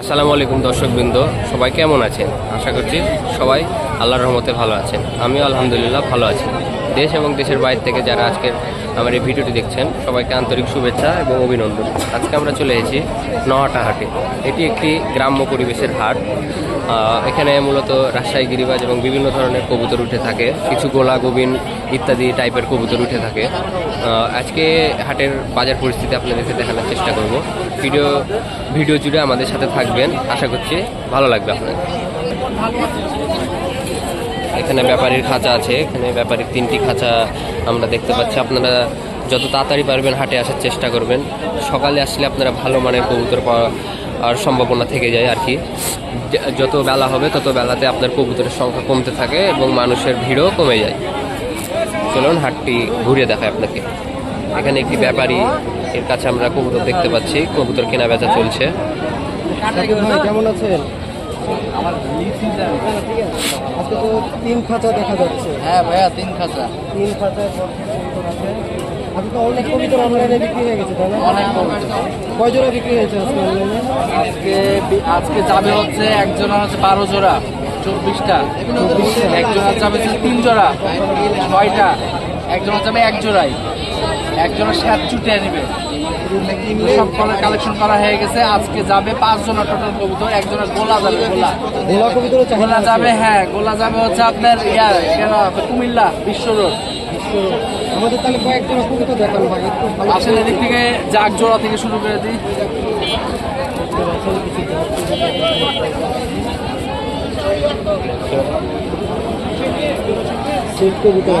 আসসালামু আলাইকুম দর্শকবৃন্দ, সবাই কেমন আছেন? আশা করছি সবাই আল্লাহর রহমতে ভালো আছেন। আমিও আলহামদুলিল্লাহ ভালো আছি। দেশ এবং দেশের বাইরে থেকে যারা আজকের আমার এই ভিডিওটি দেখছেন। সবাইকে আন্তরিক শুভেচ্ছা এবং অভিনন্দন। আজকে আমরা চলে এসেছি নহাটা হাটে। এটি একটি গ্রাম্য পরিবেশের হাট। এখানে মূলত রাজশাহী গিরিবাজ এবং বিভিন্ন ধরনের কবুতর উঠে থাকে। কিছু গোলা গোবিন ইত্যাদি টাইপের কবুতর উঠে থাকে। আজকে হাটের বাজার পরিস্থিতি আপনাদেরকে দেখানোর চেষ্টা করব। ভিডিও ভিডিও জুড়ে আমাদের সাথে থাকবেন। আশা করছি ভালো লাগবে আপনাদের। এখানে ব্যাপারীর খাঁচা আছে, এখানে ব্যাপারীর তিনটি খাঁচা আমরা দেখতে পাচ্ছি। আপনারা যত তাড়াতাড়ি পারবেন হাটে আসার চেষ্টা করবেন। সকালে আসলে আপনারা ভালো মানের কবুতর পাওয়ার সম্ভাবনা থেকে যায় আর কি। যত বেলা হবে, তত বেলাতে আপনার কবুতরের সংখ্যা কমতে থাকে এবং মানুষের ভিড়ও কমে যায়। চলুন হাটটি ঘুরিয়ে দেখায় আপনাকে। এখানে একটি ব্যাপারী, এর কাছে আমরা কবুতর দেখতে পাচ্ছি। কবুতর কেনা বেচা চলছে কেমন আছেন? আজকে তো তিন খাঁচা দেখা যাচ্ছে। হ্যাঁ ভাইয়া তিন খাঁচা। তিন খাঁচায় আজকে তো অনেক কবিতর অনলাইনে বিক্রি হয়ে গেছে তাই না? অনেক কয় জোড়া বিক্রি হয়েছে আজকে অনলাইনে আজকে আজকে যাবে হচ্ছে একজন হচ্ছে বারো জোড়া চব্বিশটা। একজন যাবে তিন জোড়া ছয়টা। একজন যাবে এক জোড়াই। একজন সাত চুটে নেবে সব কালেকশন করা হয়ে গেছে। আজকে যাবে পাঁচ জনের টোটাল কবুতর একজনের গোলা যাবে গোলা। গোলা কবিতরের গোলা যাবে হ্যাঁ গোলা যাবে হচ্ছে আপনার ইয়া কেন কুমিল্লা বিশ্ব রোড আমাদের তাহলে কয়েক জোড়া কবিতর দেখান ভাই একটু ভালো আসেন এদিক থেকে জাগ জোড়া থেকে শুরু করে দিই। সেট কবিতর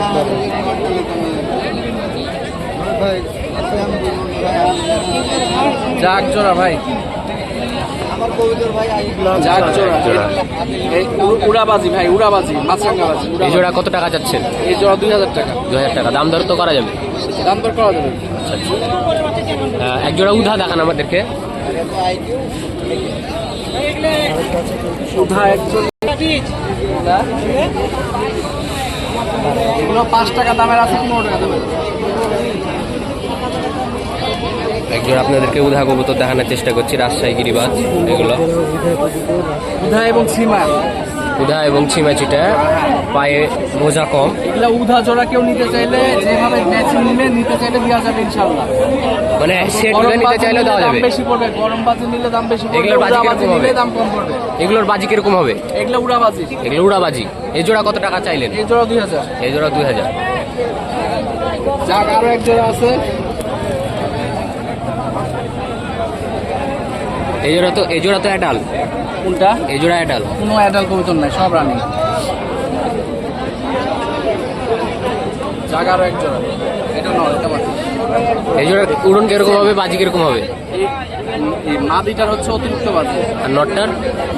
ভাই জাগ জোড়া ভাই। জাগ জোড়া। উড়াবাজি ভাই উড়াবাজি মাছরাঙ্গাবাজি এই জোড়া কত টাকা যাচ্ছেন এই জোড়া দুই হাজার টাকা। দু হাজার টাকা। দাম দর তো করা যাবে? দাম দর করা যাবে। এক জোড়া উধা দেখান আমাদেরকে। সুধা একজন এগুলো পাঁচ টাকা দামের আছে পনেরো টাকা দামের। এক জোড়া আপনাদেরকে উধা কবুতর দেখানোর চেষ্টা করছি রাজশাহী গিরিবাজ এগুলো। উধা এবং সীমা। উধা এবং ছিমাচিটা পায়ে মোজা কম। এগুলো উধা জোড়া কেউ নিতে চাইলে যেভাবে ম্যাচিং নিলে নিতে চাইলে দেওয়া যাবে ইনশাল্লাহ মানে সেট গরম নিতে বাজি নিলে দেওয়া দাম যাবে। বেশি পড়বে গরম বাজি নিলে দাম বেশি পড়বে এগুলোর বাজি কীরকম হবে? দাম কম পড়বে। এগুলোর বাজি কীরকম হবে? এগুলো উড়াবাজি এগুলো উড়াবাজি এই জোড়া কত টাকা চাইলেন? এই জোড়া দুই হাজার। এই জোড়া দুই হাজার। যাক আরও এক জোড়া আছে। এই জোড়া তো এই জোড়া তো অ্যাডাল কোনটা? এই জোড়া অ্যাডাল কোনো অ্যাডাল কবুতর নাই সব রানি আরও এক জোড়া। এটা নয় এটা বাদ। এই জোড়া উড়ন কীরকম হবে বাজি কীরকম হবে? মাদিটার হচ্ছে অতিরিক্ত বাজি। আর নটটার?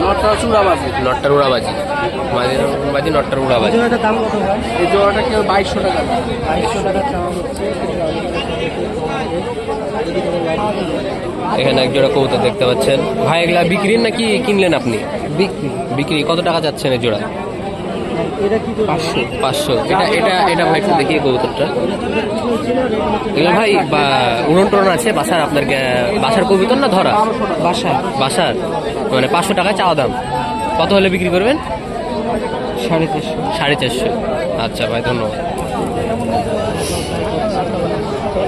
নটটা হচ্ছে উড়াবাজি নটটার উড়াবাজি বাজির বাজি নটটার উড়াবাজি জোড়াটার দাম কত এই জোড়াটা কেউ বাইশশো টাকা। বাইশশো টাকা এখানে এক জোড়া কবুতর দেখতে পাচ্ছেন। ভাই এগুলা বিক্রি নাকি কিনলেন আপনি? বিক্রি। বিক্রি। কত টাকা যাচ্ছেন এই জোড়া পাঁচশো। এটা এটা এটা ভাই একটু দেখিয়ে কবুতরটা। এগুলো ভাই বা উড়ন টুড়ন আছে? বাসার আপনার বাসার কবুতর না ধরা? বাসা বাসার। মানে পাঁচশো টাকা চাওয়া দাম। কত হলে বিক্রি করবেন? সাড়ে চারশো। সাড়ে চারশো। আচ্ছা ভাই ধন্যবাদ এখানে সবুজ একজন- জোড়া ছুটে।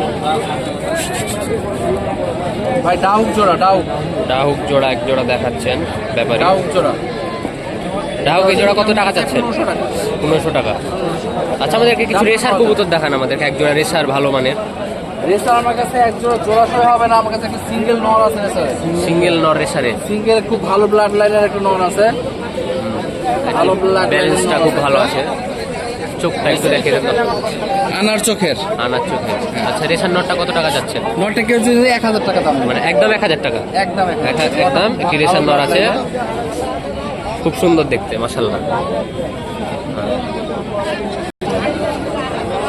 ভাই ডাউক জোড়া ডাউক। ডাহুক জোড়া এক জোড়া দেখাচ্ছেন ব্যাপারে। ডাউক জোড়া। ডাহুক এই জোড়া কত টাকা চাচ্ছেন? পনেরোশো টাকা। আচ্ছা আমাদেরকে কিছু রেসার কবুতর দেখান আমাদেরকে এক জোড়া রেসার ভালো মানের। রেসার আমার কাছে এক জোড়া জোড়া সহ হবে না আমার কাছে একটা সিঙ্গেল নর আছে রেসার। সিঙ্গেল নর রেসারে। সিঙ্গেল খুব ভালো ব্লাড লাইনের একটা নর আছে। ভালো ব্লাড ব্যালেন্সটা খুব ভালো আছে। চোখটা একটু দেখে দেন। আনার চোখের। আনার চোখের। আচ্ছা রেশন নটটা কত টাকা যাচ্ছে? নটটা কেউ যদি এক হাজার টাকা দাম মানে একদম এক হাজার টাকা? একদম এক এক- একদম? একটি রেশন নট আছে। খুব সুন্দর দেখতে মাসাল্লাহ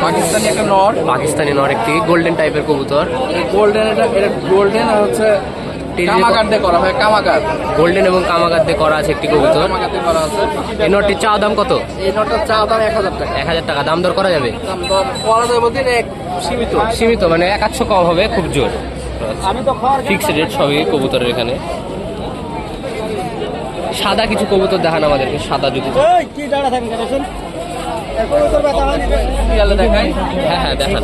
পাকিস্তানি একটা নট। পাকিস্তানি নট একটি গোল্ডেন টাইপের কবুতর। গোল্ডেন এটা এটা গোল্ডেন আর হচ্ছে কামাকার দিয়ে করা হয় কামাকার গোল্ডেন এবং কামাগার দিয়ে করা আছে একটি কবুতর। কামাকার দিয়ে করা আছে। এই নটটির চা দাম কত? এই নটটার চা দাম এক হাজার টাকা। এক হাজার টাকা। দাম দর করা যাবে? দাম দর করা যায় বলতে এক সীমিত। সীমিত মানে এক আধশো কম হবে খুব জোর। ফিক্সড রেট সবই কবুতরের এখানে। সাদা কিছু কবুতর দেখান আমাদেরকে সাদা যদি। দেখাই। হ্যাঁ হ্যাঁ দেখান।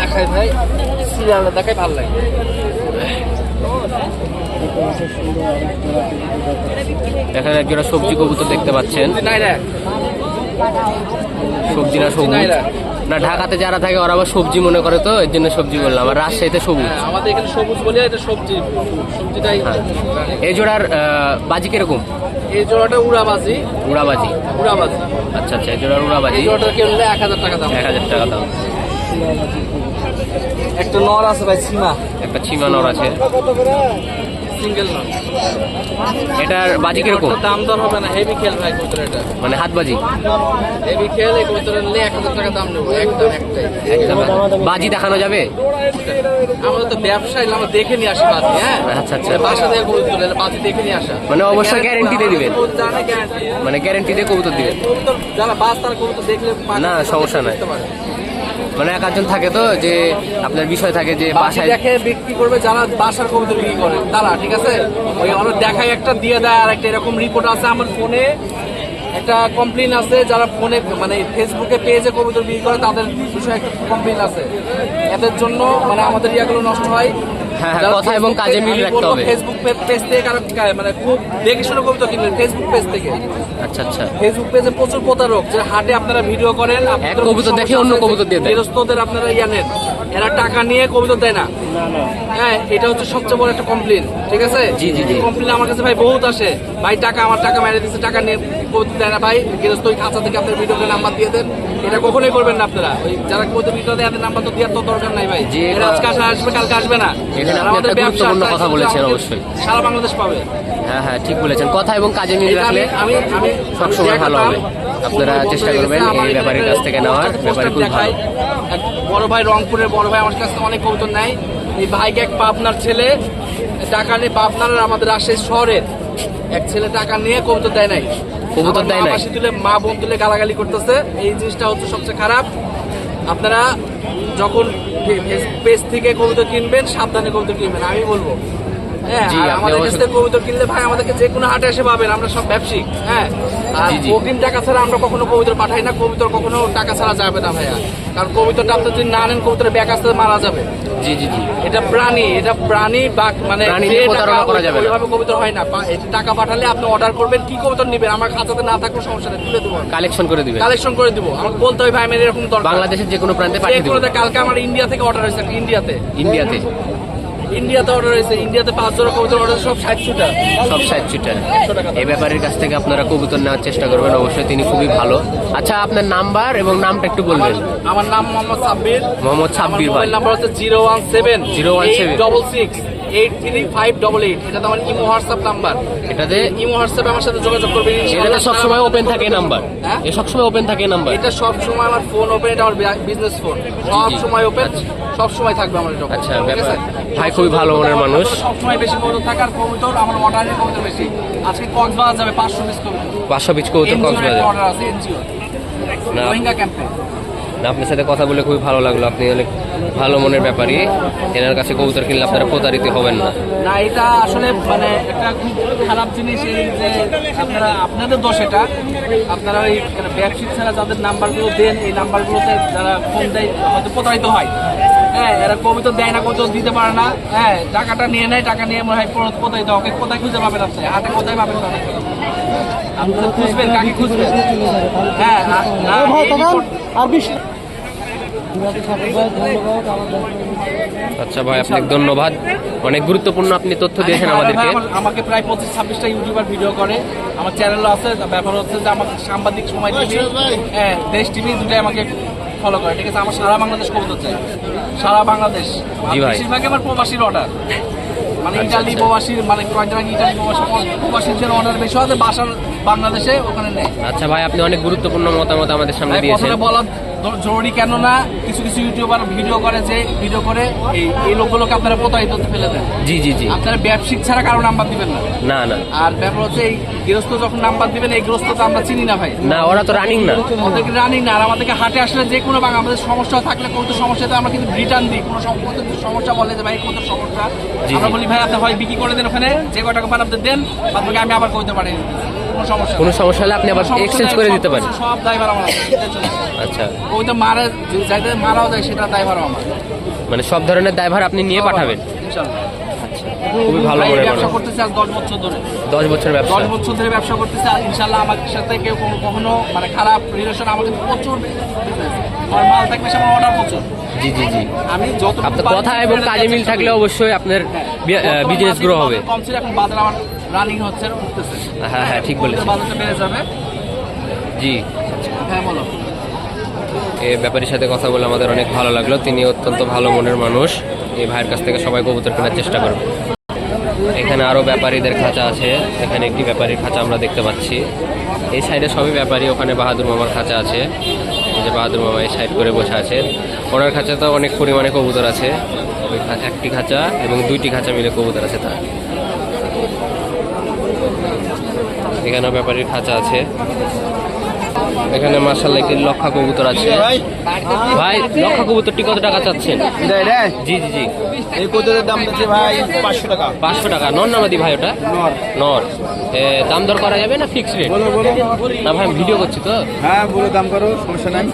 দেখাই ভাই। সিরিয়ালে দেখাই ভালো লাগে। এখানে একজোড়া সবজি কবুতর দেখতে পাচ্ছেন। সবজি না সবুজ? না ঢাকাতে যারা থাকে ওরা আবার সবজি মনে করে তো এর জন্য সবজি বললাম। আর রাজশাহীতে সবুজ? হ্যাঁ, আমাদের এখানে সবুজ বলে এটা সবজি। সবজিটাই হ্যাঁ। এই জোড়ার বাজি কীরকম? এই জোড়াটা উড়াবাজি। উড়াবাজি? উড়াবাজি। আচ্ছা আচ্ছা এই জোড়ার উড়াবাজি? এই জোড়াটা কিনলে এক হাজার টাকা দাম। এক হাজার টাকা দাম। একটা নর আছে ভাই সীমা। একটা ছিমানোর আছে। কত করে সিঙ্গেল এটার বাজি কীরকম? দাম দর হবে না। হেভি খেল ভাই কবুতর এটা। মানে হাত বাজি? হেভি খেল এই এক হাজার টাকা দাম নেব। একদম একটাই একদম। বাজি দেখানো যাবে? আমরা তো ব্যবসায়ী আমরা দেখে নিয়ে আসি বাজি হ্যাঁ? আচ্ছা, আচ্ছা। বাসা থেকে কবুতর বাজি দেখে নিয়ে আসা। মানে অবশ্যই guarantee দিয়ে দিবেন। গ্যারান্টি মানে গ্যারেন্টি দিয়ে কবুতর দিবেন। যারা বাস তারা কবুতর দেখলে না, সমস্যা নাই। মানে এক একজন থাকে তো যে আপনার বিষয় থাকে যে বাসায় দেখে বিক্রি করবে যারা বাসার কবিতা বিক্রি করে। তারা ঠিক আছে? ওই আমার দেখায় একটা দিয়ে দেয় আর একটা এরকম রিপোর্ট আছে আমার ফোনে। একটা কমপ্লেন আছে যারা ফোনে মানে ফেসবুকে পেজে কবিতা বিক্রি করে তাদের বিষয়ে একটা কমপ্লেন আছে। এদের জন্য মানে আমাদের ইয়াগুলো নষ্ট হয়। হ্যাঁ, হ্যাঁ, কথা এবং কাজে মিল রাখতে হবে। ফেসবুক পেজ থেকে কারও মানে খুব দেখে শুনে কবুতর কিনবেন ফেসবুক পেজ থেকে। আচ্ছা আচ্ছা। ফেসবুক পেজে প্রচুর প্রতারক যে হাটে আপনারা ভিডিও করেন এক কবুতর দেখে অন্য কবুতর দিয়ে দেয়। গৃহস্থদের আপনারা ইয়া নেন। এরা টাকা নিয়ে কবুতর দেয় না। হ্যাঁ এটা হচ্ছে সবচেয়ে বড় একটা কমপ্লেন ঠিক আছে? জি, জি, জি। কমপ্লেন আমার কাছে ভাই বহুত আসে। ভাই টাকা আমার টাকা মেরে দিচ্ছে টাকা নিয়ে কবুতর দেয় না ভাই। গৃহস্থ ওই খাঁচা থেকে আপনার ভিডিওকে নাম্বার দিয়ে দেন। এটা কখনোই করবেন না আপনারা। ওই যারা কবুতর ভিডিও দেয় নাম্বার তো দেওয়ার তো দরকার নাই ভাই। এরা আজকে আসবে কালকে আসবে না। এখানে আপনি একটা ব্যবসা, গুরুত্বপূর্ণ কথা বলেছেন অবশ্যই। সারা বাংলাদেশ পাবে। হ্যাঁ হ্যাঁ ঠিক বলেছেন। কথা এবং কাজে মিল রাখলে সবসময় ভালো হবে। আপনারা চেষ্টা করবেন এই ব্যাপারীর কাছ থেকে নেওয়ার। ব্যাপারে খুব। ভালো। এক বড় ভাই রংপুরের বড় ভাই আমার কাছে অনেক কবুতর নেয়। এই ভাইকে এক পাবনার ছেলে। টাকা নিয়ে পাবনার আমাদের রাজশাহী শহরের। এক ছেলে টাকা নিয়ে কবুতর দেয় নাই। কবুতর দেয় নাই? তুলে মা বোন তুলে গালাগালি করতেছে। এই জিনিসটা হচ্ছে সবচেয়ে খারাপ। আপনারা যখন পেজ থেকে কবুতর কিনবেন সাবধানে কবুতর কিনবেন আমি বলব হ্যাঁ আমাদের কাছ অবশ্যই- থেকে কবুতর কিনলে ভাই আমাদেরকে যে কোনো হাটে এসে পাবেন আমরা সব ব্যবসায়িক হ্যাঁ। অগ্রিম টাকা ছাড়া আমরা কখনো কবুতর পাঠাই না কবুতর কখনো টাকা ছাড়া যাবে না ভাইয়া। কারণ কবুতরটা আপনি যদি না নেন কবুতরের ব্যাগ আসতে মারা যাবে। জি জি জি। এটা প্রাণী এটা প্রাণী বা মানে প্রাণী যে দিয়ে টাকা প্রতারণা করা যাবে না। ওইভাবে কবুতর হয় না। টাকা পাঠালে আপনি অর্ডার করবেন কি কবুতর নেবেন? আমার খাতাতে না থাকলে সমস্যা নেই তুলে দেবো কালেকশন করে দিবেন। কালেকশন করে দিব। আমাকে বলতে হয় ভাই আমার এরকম দরকার। বাংলাদেশের যে কোনো প্রান্তে পাঠিয়ে কালকে আমার ইন্ডিয়া থেকে অর্ডার হয়েছে ইন্ডিয়াতে ইন্ডিয়াতে ইন্ডিয়াতে অর্ডার হয়েছে। ইন্ডিয়াতে পাঁচ জোড়া কবুতর অর্ডার সব ষাট ছুটা সব সাইড চিটার এই ব্যাপারের কাছ থেকে আপনারা কবুতর নেওয়ার চেষ্টা করবেন। অবশ্যই তিনি খুবই ভালো। আচ্ছা আপনার নাম্বার এবং নামটা একটু বলবেন। আমার নাম মোহাম্মদ সাব্বির। মোহাম্মদ সাব্বির ভাই। মোবাইল নাম্বার হচ্ছে zero one seven. 017 double six. Eight three five double eight এটা তো আমার ইমো হোয়াটসঅ্যাপ নাম্বার। এটাতে ইমো হোয়াটসঅ্যাপে আমার সাথে যোগাযোগ করবেন এটাতে সবসময় ওপেন থাকে নাম্বার। হ্যাঁ? এ সবসময় ওপেন থাকে নাম্বার। এটা সব সময় আমার ফোন ওপেন এটা আমার বিজনেস ফোন সব সময় ওপেন সব সময় থাকবে আমার এটা আচ্ছা ভাই খুবই ভালো মনের মানুষ। সব সময় বেশি কবুতর থাকার কবুতর আমার অর্ডারের কবুতর বেশি। আজকে কক্সবাজার যাবে পাঁচশো পিস কবুতর। পাঁচশো পিচ কবুতর কক্সবাজার অর্ডার আছে এনজিও। রোহিঙ্গা ক্যাম্পে আপনার সাথে কথা বলে খুবই ভালো লাগল। আপনি অনেক ভালো মনের ব্যাপারই। এনার কাছে কবুতর কিনলে আপনারা প্রতারিত হবেন না। না এটা আসলে মানে একটা খুব খারাপ জিনিস এই যে আপনারা আপনাদের দোষ এটা। আপনারা ওই মানে ব্যবসায়িক ছাড়া যাদের নাম্বারগুলো দেন এই নাম্বারগুলোতে যারা ফোন দেয় হয়তো প্রতারিত হয়। হ্যাঁ এরা কবিতা দেয় না কবিতা দিতে পারে না। হ্যাঁ টাকাটা নিয়ে নেয় টাকা নিয়ে মনে হয় পুরো প্রতারিত ওকে কোথায় খুঁজে পাবেন আপনি? হাতে কোথায় পাবেন তাদের আপনি তো খুঁজবেন কাকে খুঁজবেন? হ্যাঁ আর বিশ ঠিক আছে সাবির ভাই ধন্যবাদ আমার দর্শক আচ্ছা ভাই আপনাকে ধন্যবাদ। অনেক গুরুত্বপূর্ণ আপনি তথ্য দিয়েছেন আমাদেরকে। আমার- আমাকে প্রায় পঁচিশ ছাব্বিশটা ইউটিউবার ভিডিও করে। আমার চ্যানেলও আছে ব্যাপার হচ্ছে যে আমাকে সাংবাদিক সময় টিভি হ্যাঁ দেশ টিভি দুটাই আমাকে ফলো করে ঠিক আছে? আমার সারা বাংলাদেশ কবুতর চাই। সারা বাংলাদেশ। বেশিরভাগই আমার প্রবাসীর অর্ডার মানে আচ্ছা, ইটালি আচ্ছা। প্রবাসীর মানে কয়েকজন ইটালি প্রবাসী প্রবাসীর বেশি আছে বাসার বাংলাদেশে ওখানে নেই। আচ্ছা ভাই আপনি অনেক গুরুত্বপূর্ণ মতামত আমাদের সামনে দিয়েছেন। বলা জরুরি কেন না কিছু কিছু ইউটিউবার ভিডিও করে যে ভিডিও করে এই লোকগুলোকে আপনারা প্রতারিত ফেলে দেন। জি জি জি। আপনারা ব্যবসায়িক ছাড়া কারও নাম্বার দিবেন না। না না। আর ব্যাপার হচ্ছে এই গৃহস্থ যখন নাম্বার দিবেন এই গৃহস্থ তো আমরা চিনি না ভাই। না ওরা তো রানিং না। ওদেরকে জানি না। আর আমাদেরকে হাটে আসলে যে কোনো আমাদের সমস্যা থাকলে কোনো সমস্যাতে আমরা কিন্তু রিটার্ন দিই। কোনো সম- সমস্যা বলে যে ভাই কোনো সমস্যা। আমরা বলি ভাই আপনি হয় বিক্রি করে দেন ওখানে যে কয় টাকা পান আপনি দেন আপনাকে আমি আবার করতে পারি। কোনো সমস্যা হলে আপনি আবার এক্সচেঞ্জ করে দিতে পারেন। সব ড্রাইভার আমার। আচ্ছা। ওই তো মারা যাইতে মারাও যায় সেটা ড্রাইভার আমার। মানে সব ধরনের ড্রাইভার আপনি নিয়ে পাঠাবেন। ইনশাল্লাহ। খুবই ভালো মনে ব্যবসা করতেছে আজ দশ বছর ধরে। দশ বছর ব্যবসা। দশ বছর ধরে ব্যবসা করতেছে ইনশাল্লাহ আমার সাথে কেউ কখনো মানে খারাপ রিলেশন আমাকে প্রচুর আমার মাল থাকবে সে অর্ডার প্রচুর। জি জি জি। আমি যত আপনার কথা এবং কাজে মিল থাকলে অবশ্যই আপনার বিজনেস গ্রো হবে। কম ছিল এখন বাজার আমার রানিং হচ্ছে উঠতেছে। হ্যাঁ হ্যাঁ ঠিক বলেছেন। বাজারটা বেড়ে যাবে। জি। হ্যাঁ বলো। এই ব্যাপারীর সাথে কথা বলে আমাদের অনেক ভালো লাগল। তিনি অত্যন্ত ভালো মনের মানুষ। এই ভাইয়ের কাছ থেকে সবাই কবুতর কেনার চেষ্টা করবে। এখানে আরও ব্যাপারীদের খাঁচা আছে। এখানে একটি ব্যাপারীর খাঁচা আমরা দেখতে পাচ্ছি। এই সাইডে সবই ব্যাপারী, ওখানে বাহাদুর মামার খাঁচা আছে। যে বাহাদুর মামা এই সাইড করে বসে আছে ওনার খাঁচা তো অনেক পরিমাণে কবুতর আছে। ওই একটি খাঁচা এবং দুইটি খাঁচা মিলে কবুতর আছে তার। এখানেও ব্যাপারীর খাঁচা আছে। এখানে মার্শাল্লাহ একটি লক্ষা কবুতর আছে। ভাই লক্ষা কবুতরটি কত টাকা চাচ্ছেন? জি জি জি। এই কতদের দাম দিচ্ছে ভাই পাঁচশো টাকা। পাঁচশো টাকা। নন নামাদি ভাই ওটা? নর। দাম দর করা যাবে না ফিক্স রেট না ভাই আমি ভিডিও করছি তো। হ্যাঁ বলো দাম করো সমস্যা নাই।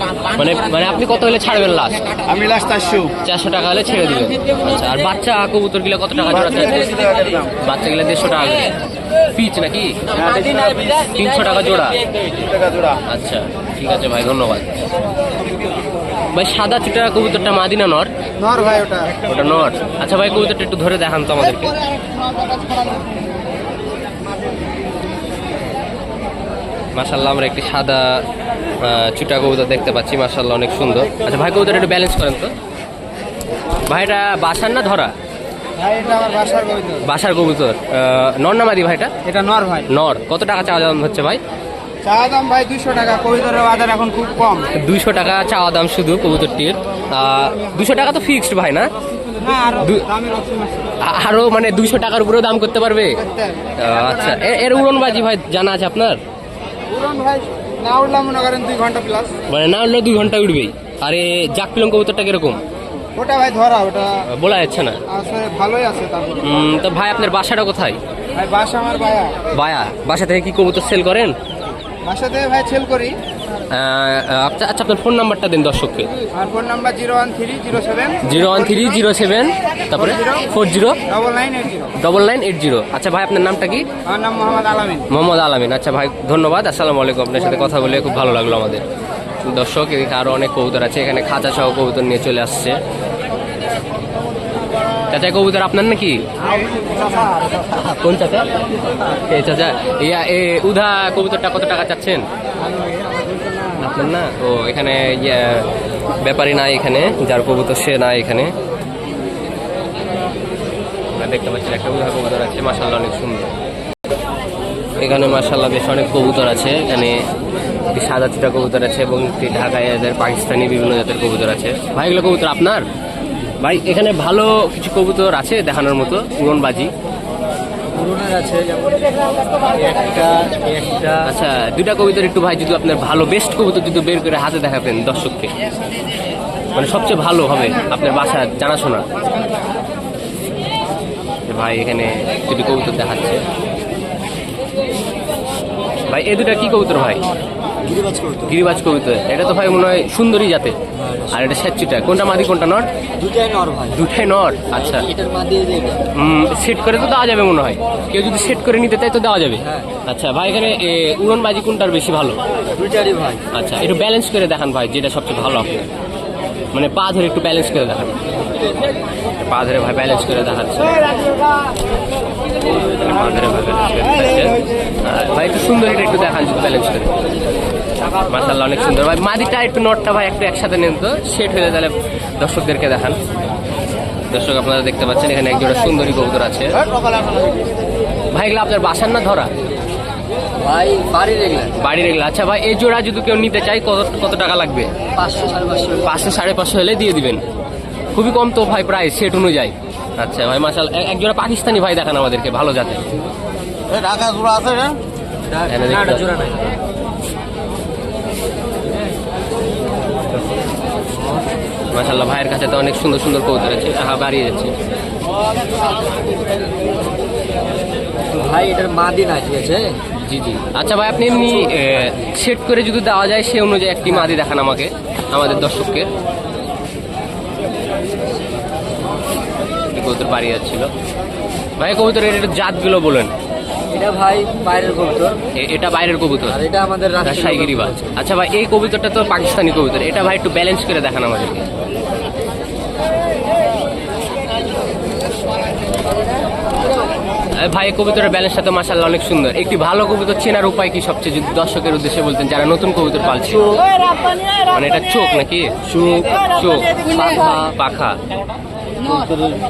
মানে মানে আপনি কত হলে ছাড়বেন লাস্ট আমি লাস্ট চারশো। চারশো টাকা হলে ছেড়ে দিবেন। আচ্ছা আর বাচ্চা কবুতর গিলা কত টাকা জোড়া বাচ্চা গিলা দেড়শো টাকা। পিচ নাকি? হ্যাঁ, তিনশো টাকা জোড়া। তিরিশ টাকা জোড়া। আচ্ছা। ঠিক আছে ভাই ধন্যবাদ। ভাই সাদা চিটা কবুতরটা মাদিনা নর? নর ভাই ওটা। ওটা নর। আচ্ছা ভাই কবুতরটা একটু ধরে দেখান তো আমাদেরকে। মাশাল্লাহ আমরা একটি সাদা চুটা কবুতর দেখতে পাচ্ছি। মাশাল্লাহ অনেক সুন্দর। আচ্ছা ভাই কবুতর একটু ব্যালেন্স করেন তো। ভাইটা বাসার না ধরা? বাসার কবিতা বাসার কবুতর। নর নামাদি ভাইটা এটা নর ভাই। নর। কত টাকা চাওয়া দাম হচ্ছে ভাই? দাম ভাই দুশো টাকা বাজার এখন খুব কম। দুইশো টাকা চাওয়া দাম শুধু কবুতরটির। দুশো টাকা তো ফিক্সড ভাই না? আর মানে দুইশো টাকার উপরেও দাম করতে পারবে? আচ্ছা এর উড়নবাজি ভাই জানা আছে আপনার? পুরান ভাই না উঠলাম মনে করেন দুই ঘণ্টা প্লাস মানে না উঠলে দুই ঘণ্টা উঠবেই আরে জাক পিলং কবুতরটা কীরকম? ওটা ভাই ধরা ওটা বলা যাচ্ছে না। আসলে ভালোই আছে তো ভাই আপনার বাসাটা কোথায়? ভাই বাসা আমার বায়া। বাসা থেকে কি কবুতর সেল করেন? বাসা থেকে ভাই ছেল করি। আচ্ছা আচ্ছা আপনার ফোন নাম্বারটা দিন দর্শককে। আমার phone number zero one three zero seven zero one three zero seven তারপরে four zero double nine eight zero double nine eight zero আচ্ছা ভাই আপনার নামটা কি? আমার নাম মোহাম্মদ আলামিন। মোহাম্মদ আলামিন। আচ্ছা ভাই ধন্যবাদ। আসসালামু আলাইকুম। আপনার সাথে কথা বলে খুব ভালো লাগল আমাদের। দর্শক এদিকে আরও অনেক কবুতর আছে। এখানে খাঁচা সহ কবুতর নিয়ে চলে আসছে। চাচা কবুতর আপনার নাকি? কোন চাচা? চাচা ইয়া এ উধা কবুতরটা কত টাকা চাচ্ছেন? আপনার না? ও, এখানে ব্যাপারী নাই এখানে, যার কবুতর সে নাই এখানে। দেখতে পাচ্ছি একটা উধা কবুতর আছে মাসাল্লাহ অনেক সুন্দর। এখানে মার্শাল্লাহ বেশ অনেক কবুতর আছে, এখানে একটি সাদা চিটা কবুতর আছে এবং একটি ঢাকায় এদের পাকিস্তানি বিভিন্ন জাতের কবুতর আছে। ভাই, এগুলো কবুতর আপনার? ভাই এখানে ভালো কিছু কবুতর আছে দেখানোর মতো উড়নবাজি পুরোনোর আছে যেমন একটা একটা। আচ্ছা দুইটা কবিতার একটু ভাই যদি আপনার ভালো বেস্ট কবুতর যদি বের করে হাতে দেখাতেন দর্শককে। মানে সবচেয়ে ভালো হবে আপনার বাসা জানাশোনা। ভাই এখানে দুটি কবুতর দেখাচ্ছে। ভাই এ দুটা কি কবুতর ভাই? গিরিবাজ কবিতা। এটা তো ভাই মনে হয় সুন্দরী জাতে। আর এটা স্যাচুটা কোনটা মাদি কোনটা নট? দুটাই নট ভাই। দুটাই নট? আচ্ছা। সেট করে তো দেওয়া যাবে মনে হয়। কেউ যদি সেট করে নিতে চায় তো দেওয়া যাবে। আচ্ছা ভাই এখানে উড়নবাজি কোনটার বেশি ভালো? দুটারই ভাই। আচ্ছা একটু ব্যালেন্স করে দেখান ভাই যেটা সবচেয়ে ভালো আপনার। মানে পা ধরে একটু ব্যালেন্স করে দেখান। পা ধরে ভাই ব্যালেন্স করে দেখাচ্ছে পা ধরে ভাই একটু সুন্দর এটা একটু দেখান ব্যালেন্স করে। মাসাল্লাহ অনেক সুন্দর। ভাই মাদিটা একটু নটটা ভাই একটু একসাথে নেন তো। সেট হয়ে তাহলে দর্শকদেরকে দেখান। দর্শক আপনারা দেখতে পাচ্ছেন এখানে এক জোড়া সুন্দরী কবুতর আছে। ভাই এগুলো আপনার বাসার না ধরা? ভাই বাড়ি দেখলেন বাড়ির এগুলো। আচ্ছা ভাই এই জোড়া যদি কেউ নিতে চায় কত কত টাকা লাগবে? পাঁচশো সাড়ে পাঁচশো। পাঁচশো সাড়ে পাঁচশো হলে দিয়ে দিবেন। খুবই কম তো ভাই প্রাইস সেট অনুযায়ী। আচ্ছা ভাই মাসাল এক জোড়া পাকিস্তানি ভাই দেখান আমাদেরকে ভালো জাতের। ঢাকা জোড়া আছে পাচ্ছেন। জোড়া নাই। মাসাল্লাহ ভাইয়ের কাছে তো অনেক সুন্দর সুন্দর কবুতর আছে। হ্যাঁ বাড়িয়ে যাচ্ছে। ভাই এটার মা দিন ঠিক আছে? জি জি। আচ্ছা ভাই আপনি এমনি সেট করে যদি দেওয়া যায় সে অনুযায়ী একটি মাদি দেখান আমাকে আমাদের দর্শককে। কবুতর বাড়ি যাচ্ছিল। ভাই কবুতরের এটা জাতগুলো বলেন। এটা ভাই বাইরের কবুতর। এটা বাইরের কবুতর? আর এটা আমাদের রাজশাহী গিরিবাজ। আচ্ছা ভাই এই কবুতরটা তো পাকিস্তানি কবুতর। এটা ভাই একটু ব্যালেন্স করে দেখান আমাদেরকে। ভাই কবিতার কবুতরের সাথে মাসাল্লাহ অনেক সুন্দর। একটি ভালো কবিতা চেনার উপায় কি সবচেয়ে যদি দর্শকের উদ্দেশ্যে বলতেন, যারা নতুন কবুতর পালছে? মানে এটা চোখ নাকি? চোখ চোখ পাখা পাখা।